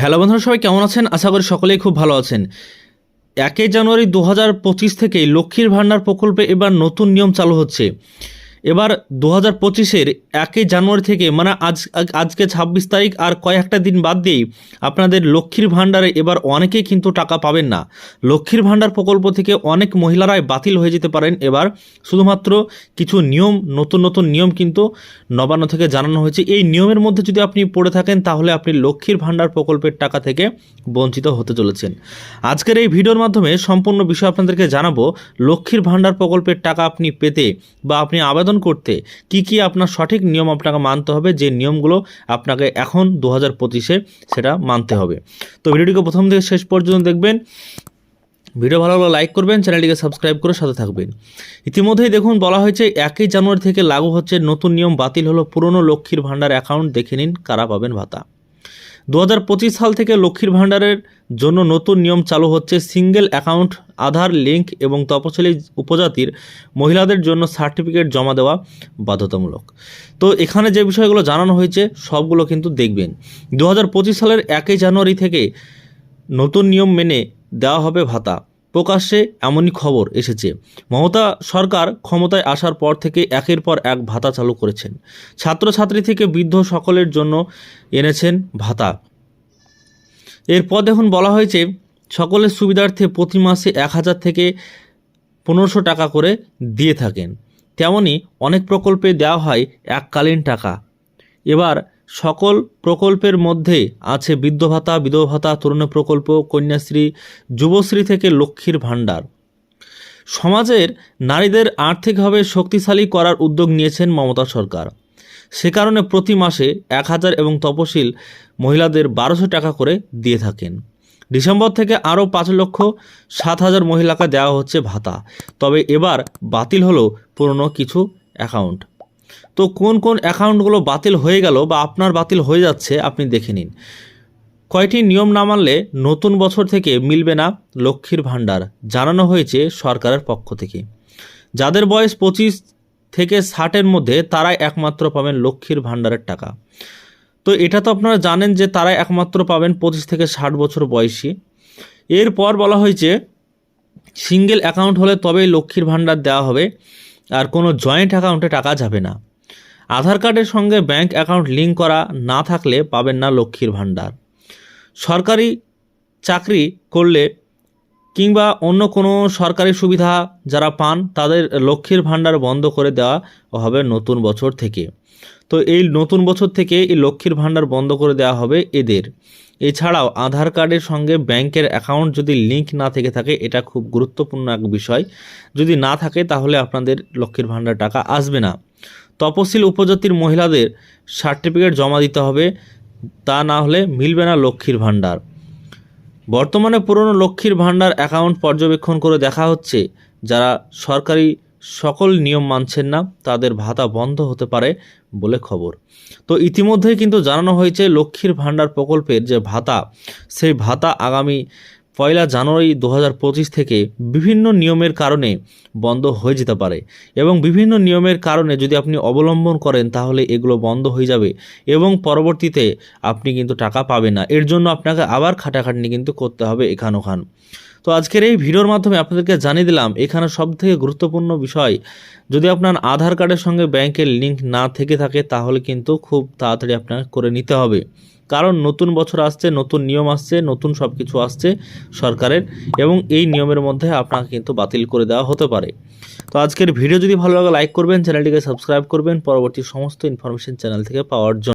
Hello বন্ধুরা, সবাই কেমন আছেন? আশা করি সকলেই খুব ভালো আছেন। একই জানুয়ারি দু হাজার পঁচিশ থেকে লক্ষ্মীর ভান্ডার প্রকল্পে এবার নতুন নিয়ম চালু হচ্ছে। এবার দু হাজার পঁচিশের একই জানুয়ারি থেকে মানে আজ আজ- আজকে ছাব্বিশ তারিখ আর কয়েকটা দিন বাদ দিয়েই আপনাদের লক্ষ্মীর ভাণ্ডারে এবার অনেকেই কিন্তু টাকা পাবেন না। লক্ষ্মীর ভাণ্ডার প্রকল্প থেকে অনেক মহিলারাই বাতিল হয়ে যেতে পারেন এবার। শুধুমাত্র কিছু নিয়ম, নতুন নতুন নিয়ম কিন্তু নবান্ন থেকে জানানো হয়েছে। এই নিয়মের মধ্যে যদি আপনি পড়ে থাকেন, তাহলে আপনি লক্ষ্মীর ভাণ্ডার প্রকল্পের টাকা থেকে বঞ্চিত হতে চলেছেন। আজকের এই ভিডিওর মাধ্যমে সম্পূর্ণ বিষয় আপনাদেরকে জানাব। লক্ষ্মীর ভাণ্ডার প্রকল্পের টাকা আপনি পেতে বা আপনি আবেদন করতে কি কি আপনার সঠিক নিয়ম আপনাকে মানতে হবে, যে নিয়মগুলো আপনাকে এখন দু হাজার পঁচিশে সেটা মানতে হবে। তো ভিডিওটিকে প্রথম থেকে শেষ পর্যন্ত দেখবেন। ভিডিও ভালো লাগলে লাইক করবেন, চ্যানেলটিকে সাবস্ক্রাইব করে সাথে থাকবেন। ইতিমধ্যেই দেখুন, বলা হয়েছে, একই জানুয়ারি থেকে লাগু হচ্ছে নতুন নিয়ম, বাতিল হলো পুরনো লক্ষ্মীর ভাণ্ডার অ্যাকাউন্ট, দেখে নিন কারা পাবেন ভাতা। দু হাজার পঁচিশ সাল থেকে লক্ষ্মীর ভাণ্ডারের জন্য নতুন নিয়ম চালু হচ্ছে সিঙ্গেল অ্যাকাউন্ট, আধার লিঙ্ক এবং তপশিলি উপজাতির মহিলাদের জন্য সার্টিফিকেট জমা দেওয়া বাধ্যতামূলক। তো এখানে যে বিষয়গুলো জানানো হয়েছে, সবগুলো কিন্তু দেখবেন। দু হাজার পঁচিশ সালের একই জানুয়ারি থেকে নতুন নিয়ম মেনে দেওয়া হবে ভাতা। প্রকাশ্যে এমনই খবর এসেছে। মমতা সরকার ক্ষমতায় আসার পর থেকে একের পর এক ভাতা চালু করেছেন। ছাত্রছাত্রী থেকে বৃদ্ধ সকলের জন্য এনেছেন ভাতা। এরপর দেখুন বলা হয়েছে, সকলের সুবিধার্থে প্রতি মাসে এক হাজার থেকে পনেরোশো টাকা করে দিয়ে থাকেন। তেমনি অনেক প্রকল্পে দেওয়া হয় এককালীন টাকা। এবার সকল প্রকল্পের মধ্যে আছে বৃদ্ধ ভাতা, বিধবা ভাতা, তরুণ প্রকল্প, কন্যাশ্রী, যুবশ্রী থেকে লক্ষ্মীর ভাণ্ডার। সমাজের নারীদের আর্থিকভাবে শক্তিশালী করার উদ্যোগ নিয়েছেন মমতা সরকার। সে কারণে প্রতি মাসে এক হাজার এবং তপশিল মহিলাদের বারোশো টাকা করে দিয়ে থাকেন। ডিসেম্বর থেকে আরও পাঁচ লক্ষ সাত হাজার মহিলাকে দেওয়া হচ্ছে ভাতা। তবে এবার বাতিল হলো পুরনো কিছু অ্যাকাউন্ট। তো কোন কোন অ্যাকাউন্টগুলো বাতিল হয়ে গেল বা আপনার বাতিল হয়ে যাচ্ছে আপনি দেখে নিন। কয়টি নিয়ম না মানলে নতুন বছর থেকে মিলবে না লক্ষ্মীর ভাণ্ডার, জানানো হয়েছে সরকারের পক্ষ থেকে। যাদের বয়স পঁচিশ থেকে ষাটের মধ্যে তারাই একমাত্র পাবেন লক্ষ্মীর ভাণ্ডারের টাকা। তো এটা তো আপনারা জানেন যে তারাই একমাত্র পাবেন পঁচিশ থেকে ষাট বছর বয়সী। এরপর বলা হয়েছে, সিঙ্গেল অ্যাকাউন্ট হলে তবেই লক্ষ্মীর ভাণ্ডার দেওয়া হবে আর কোনো জয়েন্ট অ্যাকাউন্টে টাকা যাবে না। আধার কার্ডের সঙ্গে ব্যাংক অ্যাকাউন্ট লিঙ্ক করা না থাকলে পাবেন না লক্ষ্মীর ভাণ্ডার। সরকারি চাকরি করলে কিংবা অন্য কোনো সরকারি সুবিধা যারা পান, তাদের লক্ষ্মীর ভাণ্ডার বন্ধ করে দেওয়া হবে নতুন বছর থেকে। তো এই নতুন বছর থেকে এই লক্ষ্মীর ভাণ্ডার বন্ধ করে দেওয়া হবে এদের। এছাড়াও আধার কার্ডের সঙ্গে ব্যাংকের অ্যাকাউন্ট যদি লিঙ্ক না থেকে থাকে, এটা খুব গুরুত্বপূর্ণ এক বিষয়। যদি না থাকে, তাহলে আপনাদের লক্ষ্মীর ভাণ্ডার টাকা আসবে না। তপশিল উপজাতির মহিলাদের সার্টিফিকেট জমা দিতে হবে, তা না হলে মিলবে না লক্ষ্মীর ভাণ্ডার। বর্তমানে পুরনো লক্ষ্মীর ভাণ্ডার অ্যাকাউন্ট পর্যবেক্ষণ করে দেখা হচ্ছে, যারা সরকারি সকল নিয়ম মানছেন না, তাদের ভাতা বন্ধ হতে পারে বলে খবর। তো ইতিমধ্যেই কিন্তু জানানো হয়েছে, লক্ষ্মীর ভাণ্ডার প্রকল্পের যে ভাতা, সেই ভাতা আগামী পয়লা জানুয়ারি দু হাজার পঁচিশ থেকে বিভিন্ন নিয়মের কারণে বন্ধ হয়ে যেতে পারে এবং বিভিন্ন নিয়মের কারণে যদি আপনি অবলম্বন করেন তাহলে এগুলো বন্ধ হয়ে যাবে এবং পরবর্তীতে আপনি কিন্তু টাকা পাবে না। এর জন্য আপনাকে আবার খাটাখাটনি কিন্তু করতে হবে এখান ওখান। তো আজকের এই ভিডিওর মাধ্যমে আপনাদেরকে জানিয়ে দিলাম, এখানে সব থেকে গুরুত্বপূর্ণ বিষয়, যদি আপনার আধার কার্ডের সঙ্গে ব্যাংকের লিঙ্ক না থেকে থাকে, তাহলে কিন্তু খুব তাড়াতাড়ি আপনাকে করে নিতে হবে। কারণ নতুন বছর আসছে, নতুন নিয়ম আসছে, নতুন সব কিছু আসছে সরকারের, এবং এই নিয়মের মধ্যে আপনাকে কিন্তু বাতিল করে দেওয়া হতে পারে। তো আজকের ভিডিও যদি ভালো লাগে, লাইক করবেন, চ্যানেলটিকে সাবস্ক্রাইব করবেন। পরবর্তী সমস্ত ইনফরমেশন চ্যানেল থেকে পাওয়ার জন্য।